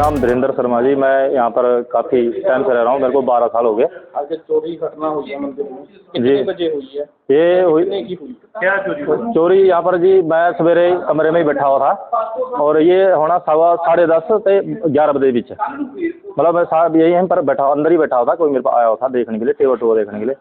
नाम धीरेन्द्र शर्मा जी मैं यहाँ पर काफ़ी टाइम से रह रहा हूँ मेरे को बारह साल हो गए आज चोरी घटना हुई है मंदिर में जी। कितने बजे हुई है ये हुई कितने की हुई क्या चोरी हुई चोरी यहाँ पर जी मैं सवेरे कमरे में ही बैठा हुआ था और ये होना सवा साढ़े दस से ग्यारह बजे बीच मतलब मैं साहब यही यहीं पर बैठा अंदर ही बैठा हुआ था कोई मेरे पास आया हुआ था देखने के लिए टेबल टूबल देखने के लिए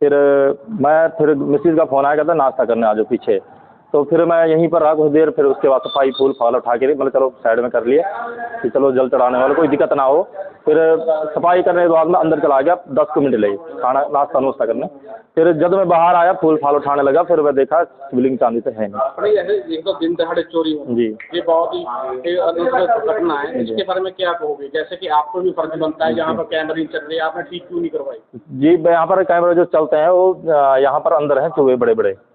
फिर मैं फिर मिसिज का फ़ोन आया कहता नाश्ता करने आ जाओ पीछे तो फिर मैं यहीं पर रहा कुछ देर फिर उसके बाद सफ़ाई फूल फाल उठा के मतलब चलो साइड में कर लिए कि चलो जल चढ़ाने वाले कोई दिक्कत ना हो। फिर सफ़ाई करने के बाद मैं अंदर चला गया दस को मिनट लगे खाना नाश्ता नुश्ता करने। फिर जब मैं बाहर आया फूल फाल उठाने लगा फिर मैं देखा शिवलिंग चांदी से है नहीं। तो दिन दहाड़े चोरी जी। ये बहुत ही घटना है। इसके बारे में क्या कहोगे? जैसे कि आपको भी फ़र्ज़ बनता है यहाँ पर कैमरे नहीं चल रही आपने ठीक क्यों नहीं करवाई? जी यहाँ पर कैमरे जो चलते हैं वो यहाँ पर अंदर हैं चूहे बड़े बड़े तो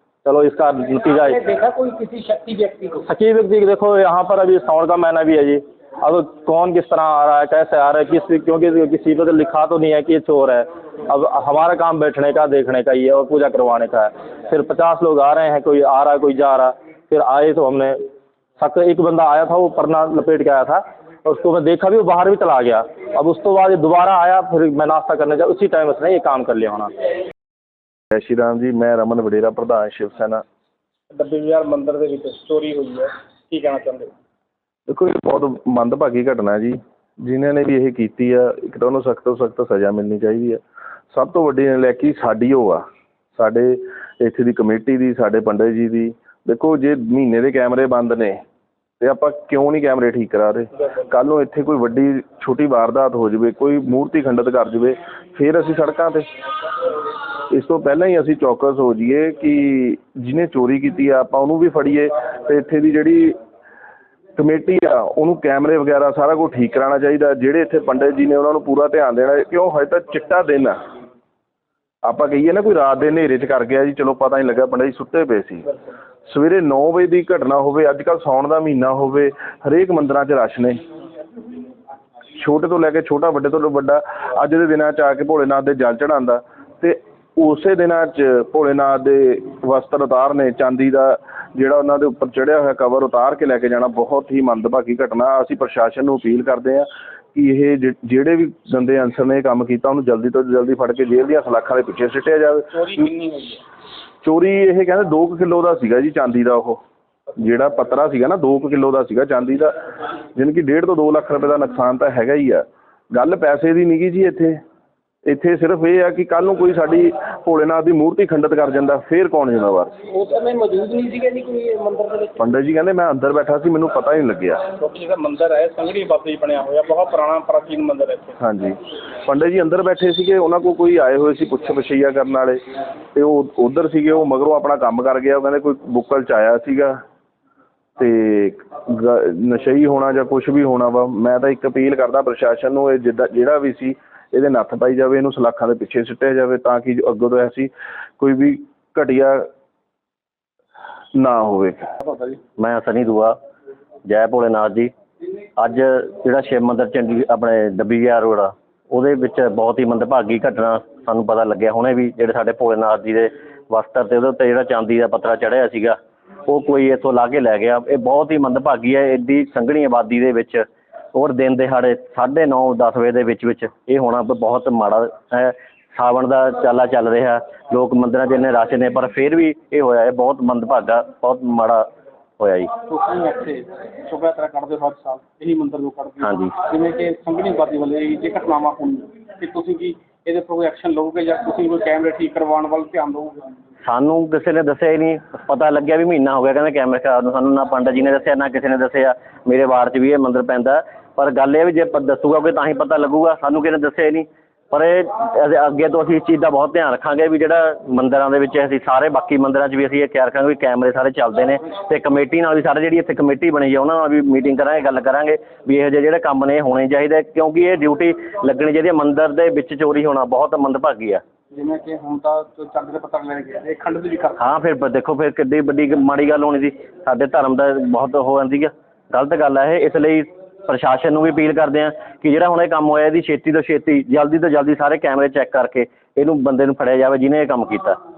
चलो इसका नतीजा देखा कोई किसी शक्ति व्यक्ति को? सकी व्यक्ति देखो यहाँ पर अभी साउंड का महीना भी है जी। अब कौन किस तरह आ रहा है कैसे आ रहा है किस क्योंकि किसी पे तो लिखा तो नहीं है कि ये चोर है। अब हमारा काम बैठने का देखने का ही है और पूजा करवाने का है। फिर पचास लोग आ रहे हैं कोई आ रहा है कोई जा रहा है। फिर आए तो हमने सक एक बंदा आया था वो परना लपेट के आया था और उसको मैं देखा भी वो बाहर भी चला गया। अब उस तो बाद दोबारा आया फिर मैं नाश्ता करने जा उसी टाइम उसने ये काम कर लिया होना। ਜੈ ਸ਼੍ਰੀ ਰਾਮ ਜੀ ਮੈਂ ਰਮਨ ਵਡੇਰਾ ਪ੍ਰਧਾਨ ਸ਼ਿਵ ਸੈਨਾ। ਡੱਬੇ ਬਾਜ਼ਾਰ ਮੰਦਿਰ ਦੇ ਵਿੱਚ ਚੋਰੀ ਹੋਈ ਹੈ। ਕੀ ਕਹਿਣਾ ਚਾਹੁੰਦੇ ਹੋ? ਦੇਖੋ ਇਹ ਬਹੁਤ ਮੰਦਭਾਗੀ ਘਟਨਾ ਜੀ। ਜਿਨ੍ਹਾਂ ਨੇ ਵੀ ਇਹ ਕੀਤੀ ਆ ਇੱਕ ਤਾਂ ਉਹਨੂੰ ਸਖਤ ਤੋਂ ਸਖਤ ਸਜ਼ਾ ਮਿਲਣੀ ਚਾਹੀਦੀ ਆ। ਸਭ ਤੋਂ ਵੱਡੀ ਨਲਾਇਕੀ ਸਾਡੀ ਉਹ ਆ। ਸਾਡੇ ਇੱਥੇ ਦੀ ਕਮੇਟੀ ਦੀ ਸਾਡੇ ਪੰਡਿਤ ਜੀ ਦੀ। ਦੇਖੋ ਜੇ ਮਹੀਨੇ ਦੇ ਕੈਮਰੇ ਬੰਦ ਨੇ ਤੇ ਆਪਾਂ ਕਿਉਂ ਨਹੀਂ ਕੈਮਰੇ ਠੀਕ ਕਰਾ ਰਹੇ? ਕੱਲ ਨੂੰ ਇੱਥੇ ਕੋਈ ਵੱਡੀ ਛੋਟੀ ਵਾਰਦਾਤ ਹੋ ਜਾਵੇ ਕੋਈ ਮੂਰਤੀ ਖੰਡਿਤ ਕਰ ਜਾਵੇ ਫਿਰ ਅਸੀਂ ਸੜਕਾਂ ਤੇ ਇਸ ਤੋਂ ਪਹਿਲਾਂ ਹੀ ਅਸੀਂ ਚੌਕਸ ਹੋ ਜਾਈਏ ਕਿ ਜਿਹਨੇ ਚੋਰੀ ਕੀਤੀ ਆ, ਆਪਾਂ ਉਹਨੂੰ ਵੀ ਫੜੀਏ ਤੇ ਇੱਥੇ ਦੀ ਜਿਹੜੀ ਕਮੇਟੀ ਆ, ਉਹਨੂੰ ਕੈਮਰੇ ਵਗੈਰਾ ਸਾਰਾ ਕੁਝ ਠੀਕ ਕਰਾਉਣਾ ਚਾਹੀਦਾ। ਜਿਹੜੇ ਇੱਥੇ ਪੰਡਿਤ ਜੀ ਨੇ ਉਹਨਾਂ ਨੂੰ ਪੂਰਾ ਧਿਆਨ ਦੇਣਾ, ਕਿਉਂ ਹਜੇ ਤਾਂ ਚਿੱਟਾ ਦਿਨ ਆ। ਆਪਾਂ ਕਹੀਏ ਨਾ, ਕੋਈ ਰਾਤ ਦੇ ਹਨੇਰੇ 'ਚ ਕਰ ਗਿਆ ਜੀ, ਚਲੋ ਪਤਾ ਨਹੀਂ ਲੱਗਾ ਪੰਡਿਤ ਜੀ ਸੁੱਤੇ ਪਏ ਸੀ। ਸਵੇਰੇ 9 ਵਜੇ ਦੀ ਘਟਨਾ ਹੋਵੇ ਅੱਜ ਕੱਲ੍ਹ ਸਾਉਣ ਦਾ ਮਹੀਨਾ ਹੋਵੇ, ਹਰੇਕ ਮੰਦਰਾਂ 'ਚ ਰਸ਼ ਨੇ। ਛੋਟੇ ਤੋਂ ਲੈ ਕੇ ਛੋਟਾ, ਵੱਡੇ ਤੋਂ ਵੱਡਾ, ਅੱਜ ਦੇ ਦਿਨਾਂ 'ਚ ਆ ਕੇ ਭੋਲੇਨਾਥ ਦੇ ਜਲ ਚੜਾਉਂਦਾ ਉਸੇ ਦਿਨਾਂ 'ਚ ਭੋਲੇਨਾਥ ਦੇ ਵਸਤਰ ਉਤਾਰਨੇ ਚਾਂਦੀ ਦਾ ਜਿਹੜਾ ਉਹਨਾਂ ਦੇ ਉੱਪਰ ਚੜਿਆ ਹੋਇਆ ਕਵਰ ਉਤਾਰ ਕੇ ਲੈ ਕੇ ਜਾਣਾ ਬਹੁਤ ਹੀ ਮੰਦਭਾਗੀ ਘਟਨਾ। ਅਸੀਂ ਪ੍ਰਸ਼ਾਸਨ ਨੂੰ ਅਪੀਲ ਕਰਦੇ ਹਾਂ ਕਿ ਇਹ ਜਿ- ਜਿਹੜੇ ਵੀ ਗੰਦੇ ਅਨਸਰ ਨੇ ਇਹ ਕੰਮ ਕੀਤਾ ਉਹਨੂੰ ਜਲਦੀ ਤੋਂ ਜਲਦੀ ਫੜ ਕੇ ਜੇਲ੍ਹ ਦੀਆਂ ਸਲਾਖਾਂ ਦੇ ਪਿੱਛੇ ਸਿੱਟਿਆ ਜਾਵੇ। ਚੋਰੀ ਕਿੰਨੀ ਹੋਈ ਹੈ? ਚੋਰੀ ਇਹ ਕਹਿੰਦੇ 2 ਕਿਲੋ ਦਾ ਸੀਗਾ ਜੀ ਚਾਂਦੀ ਦਾ ਉਹ। ਜਿਹੜਾ ਪਤਰਾ ਸੀਗਾ ਨਾ 2 ਕਿਲੋ ਦਾ ਸੀਗਾ ਚਾਂਦੀ ਦਾ। ਜਾਣੀ ਕਿ 1.5 ਤੋਂ 2 ਲੱਖ ਰੁਪਏ ਦਾ ਨੁਕਸਾਨ ਤਾਂ ਹੈਗਾ ਹੀ ਆ। ਗੱਲ ਪੈਸੇ ਦੀ ਨਹੀਂਗੀ ਜੀ ਇੱਥੇ। ਇੱਥੇ ਸਿਰਫ ਇਹ ਆ ਕਿ ਕੱਲ ਨੂੰ ਕੋਈ ਸਾਡੀ ਭੋਲੇਨਾਥ ਦੀ ਮੂਰਤੀ ਖੰਡਿਤ ਕਰ ਜਾਂਦਾ ਫੇਰ ਕੌਣ ਜ਼ਿੰਮੇਵਾਰ ਉਸ ਸਮੇਂ ਮੌਜੂਦ ਨਹੀਂ ਸੀਗੇ ਜੀ ਕੋਈ ਮੰਦਿਰ ਦੇ ਵਿੱਚ। ਪੰਡਤ ਜੀ ਕਹਿੰਦੇ ਮੈਂ ਅੰਦਰ ਬੈਠਾ ਸੀ ਮੈਨੂੰ ਪਤਾ ਹੀ ਨਹੀਂ ਲੱਗਿਆ। ਕਿਉਂਕਿ ਜਿਹੜਾ ਮੰਦਿਰ ਹੈ ਸੰਗੜੀ ਬਾਬੇ ਜੀ ਬਣਿਆ ਹੋਇਆ ਬਹੁਤ ਪੁਰਾਣਾ ਪ੍ਰਾਚੀਨ ਮੰਦਿਰ ਹੈ ਇੱਥੇ। ਹਾਂਜੀ। ਪੰਡਤ ਜੀ ਅੰਦਰ ਬੈਠੇ ਸੀਗੇ ਉਹਨਾਂ ਕੋਲ ਕੋਈ ਆਏ ਹੋਏ ਸੀ ਪੁੱਛ ਪਛਈਆ ਕਰਨ ਵਾਲੇ। ਤੇ ਉਹ ਉਧਰ ਸੀਗੇ ਉਹ ਮਗਰੋਂ ਆਪਣਾ ਕੰਮ ਕਰ ਗਿਆ ਉਹ ਕਹਿੰਦੇ ਕੋਈ ਬੁੱਕਲ ਚ ਆਇਆ ਸੀਗਾ। ਤੇ ਨਸ਼ਈ ਹੋਣਾ ਜਾਂ ਕੁਝ ਵੀ ਹੋਣਾ ਵਾ ਮੈਂ ਤਾਂ ਇੱਕ ਅਪੀਲ ਕਰਦਾ ਪ੍ਰਸ਼ਾਸਨ ਨੂੰ ਇਹ ਜਿੱਦਾਂ ਜਿਹੜਾ ਵੀ ਸੀ ਇਹਦੇ ਨੱਥ ਪਾਈ ਜਾਵੇ, ਇਹਨੂੰ ਸਲਾਖਾਂ ਦੇ ਪਿੱਛੇ ਸਿੱਟਿਆ ਜਾਵੇ ਤਾਂ ਕਿ ਜੋ ਅੱਗੋਂ ਤੋਂ ਐਸੀ ਕੋਈ ਵੀ ਘਟੀਆ ਨਾ ਹੋਵੇ। ਮੈਂ ਸਨੀ ਦੂਆ, ਜੈ ਭੋਲੇਨਾਥ ਜੀ। ਅੱਜ ਜਿਹੜਾ ਸ਼ਿਵ ਮੰਦਿਰ ਚੰਡੀ ਆਪਣੇ ਡੱਬੀ ਗਿਆ ਰੋਡ ਆ, ਉਹਦੇ ਵਿੱਚ ਬਹੁਤ ਹੀ ਮੰਦਭਾਗੀ ਘਟਨਾ ਸਾਨੂੰ ਪਤਾ ਲੱਗਿਆ। ਹੁਣੇ ਵੀ ਜਿਹੜੇ ਸਾਡੇ ਭੋਲੇਨਾਥ ਜੀ ਦੇ ਵਸਤਰ ਤੇ ਉਹਦੇ ਉੱਤੇ ਜਿਹੜਾ ਚਾਂਦੀ ਦਾ ਪੱਤਰਾ ਚੜਿਆ ਸੀਗਾ, ਉਹ ਕੋਈ ਇੱਥੋਂ ਲਾ ਕੇ ਲੈ ਗਿਆ। ਇਹ ਬਹੁਤ ਹੀ ਮੰਦਭਾਗੀ ਹੈ ਐਡੀ ਸੰਘਣੀ ਆਬਾਦੀ ਦੇ ਵਿੱਚ ਔਰ ਦਿਨ ਦਿਹਾੜੇ 9:30 10 ਵਜੇ ਦੇ ਵਿੱਚ ਵਿੱਚ ਇਹ ਹੋਣਾ ਬਹੁਤ ਮਾੜਾ ਹੈ। ਸਾਵਣ ਦਾ ਚਾਲਾ ਚੱਲ ਰਿਹਾ ਲੋਕ ਮੰਦਿਰਾਂ 'ਚ ਇੰਨੇ ਰਸ਼ ਨੇ ਪਰ ਫਿਰ ਵੀ ਇਹ ਹੋਇਆ ਇਹ ਬਹੁਤ ਮੰਦਭਾਗਾ ਬਹੁਤ ਮਾੜਾ ਹੋਇਆ ਜੀ। ਤੁਸੀਂ ਇੱਥੇ ਸ਼ੁਭਾ ਤਰ੍ਹਾਂ ਕੱਢਦੇ ਹੋ ਹਰ ਸਾਲ ਇਹੀ ਮੰਦਿਰ ਨੂੰ ਕੱਢਦੇ ਹੋ। ਹਾਂਜੀ। ਜਿਵੇਂ ਕਿ ਸੰਗਣੀ ਬਾਦੀ ਵਾਲੇ ਇਹ ਜੇ ਘਟਨਾਵਾਂ ਹੋਣੀਆਂ ਤੁਸੀਂ ਕੀ ਇਹਦੇ ਉੱਪਰ ਕੋਈ ਐਕਸ਼ਨ ਲਓਗੇ ਜਾਂ ਤੁਸੀਂ ਕੋਈ ਕੈਮਰੇ ਠੀਕ ਕਰਵਾਉਣ ਵੱਲ ਧਿਆਨ ਦਿਓਗੇ ਸਾਨੂੰ ਕਿਸੇ ਨੇ ਦੱਸਿਆ ਹੀ ਨਹੀਂ ਪਤਾ ਲੱਗਿਆ ਵੀ ਮਹੀਨਾ ਹੋ ਗਿਆ ਕਹਿੰਦੇ ਕੈਮਰੇ ਖਰਾਬ ਨੂੰ ਸਾਨੂੰ ਨਾ ਪੰਡਤ ਜੀ ਨੇ ਦੱਸਿਆ ਨਾ ਕਿਸੇ ਨੇ ਦੱਸਿਆ। ਮੇਰੇ ਵਾਰਡ 'ਚ ਵੀ ਇਹ ਮੰਦਿਰ ਪੈਂਦਾ। ਪਰ ਗੱਲ ਇਹ ਵੀ ਜੇ ਦੱਸੂਗਾ ਕੋਈ ਤਾਂ ਹੀ ਪਤਾ ਲੱਗੂਗਾ ਸਾਨੂੰ ਕਿਸੇ ਨੇ ਦੱਸਿਆ ਹੀ ਨਹੀਂ। ਪਰ ਇਹ ਅੱਗੇ ਤੋਂ ਅਸੀਂ ਇਸ ਚੀਜ਼ ਦਾ ਬਹੁਤ ਧਿਆਨ ਰੱਖਾਂਗੇ ਵੀ ਜਿਹੜਾ ਮੰਦਿਰਾਂ ਦੇ ਵਿੱਚ ਅਸੀਂ ਸਾਰੇ ਬਾਕੀ ਮੰਦਿਰਾਂ 'ਚ ਵੀ ਅਸੀਂ ਇਹ ਖਿਆਲ ਰੱਖਾਂਗੇ ਵੀ ਕੈਮਰੇ ਸਾਰੇ ਚੱਲਦੇ ਨੇ ਤੇ ਕਮੇਟੀ ਨਾਲ ਵੀ ਸਾਰੇ ਜਿਹੜੀ ਇੱਥੇ ਕਮੇਟੀ ਬਣੀ ਹੈ ਉਹਨਾਂ ਨਾਲ ਵੀ ਮੀਟਿੰਗ ਕਰਾਂਗੇ ਗੱਲ ਕਰਾਂਗੇ ਵੀ ਇਹੋ ਜਿਹੇ ਜਿਹੜੇ ਕੰਮ ਨੇ ਹੋਣੇ ਚਾਹੀਦੇ ਕਿਉਂਕਿ ਇਹ ਡਿਊਟੀ ਲੱਗਣੀ ਚਾਹੀਦੀ ਹੈ ਮੰਦਿਰ ਦੇ ਵਿੱਚ ਚੋਰੀ ਹੋਣਾ ਬਹੁਤ ਮੰਦਭਾਗੀ ਆ। ਜਿਵੇਂ ਕਿ ਹੁਣ ਤਾਂ ਚੱਲ ਦੇ ਪਤਾ ਲੈ ਗਿਆ ਇਹ ਖੰਡ ਦੀ ਵੀ ਕਰ ਹਾਂ ਫਿਰ ਦੇਖੋ ਫਿਰ ਕਿੱਡੀ ਵੱਡੀ ਮਾੜੀ ਗੱਲ ਹੋਣੀ ਸੀ। ਸਾਡੇ ਧਰਮ ਦਾ ਬਹੁਤ ਹੋ ਜਾਂਦੀ ਆ। ਗਲਤ ਗੱਲ ਆ ਇਹ ਇਸ ਲਈ ਪ੍ਰਸ਼ਾਸਨ ਨੂੰ ਵੀ ਅਪੀਲ ਕਰਦੇ ਹਾਂ ਕਿ ਜਿਹੜਾ ਹੁਣ ਇਹ ਕੰਮ ਹੋਇਆ, ਇਹਦੀ ਛੇਤੀ ਤੋਂ ਛੇਤੀ, ਜਲਦੀ ਤੋਂ ਜਲਦੀ ਸਾਰੇ ਕੈਮਰੇ ਚੈੱਕ ਕਰਕੇ ਇਹਨੂੰ ਬੰਦੇ ਨੂੰ ਫੜਿਆ ਜਾਵੇ ਜਿਹਨੇ ਇਹ ਕੰਮ ਕੀਤਾ।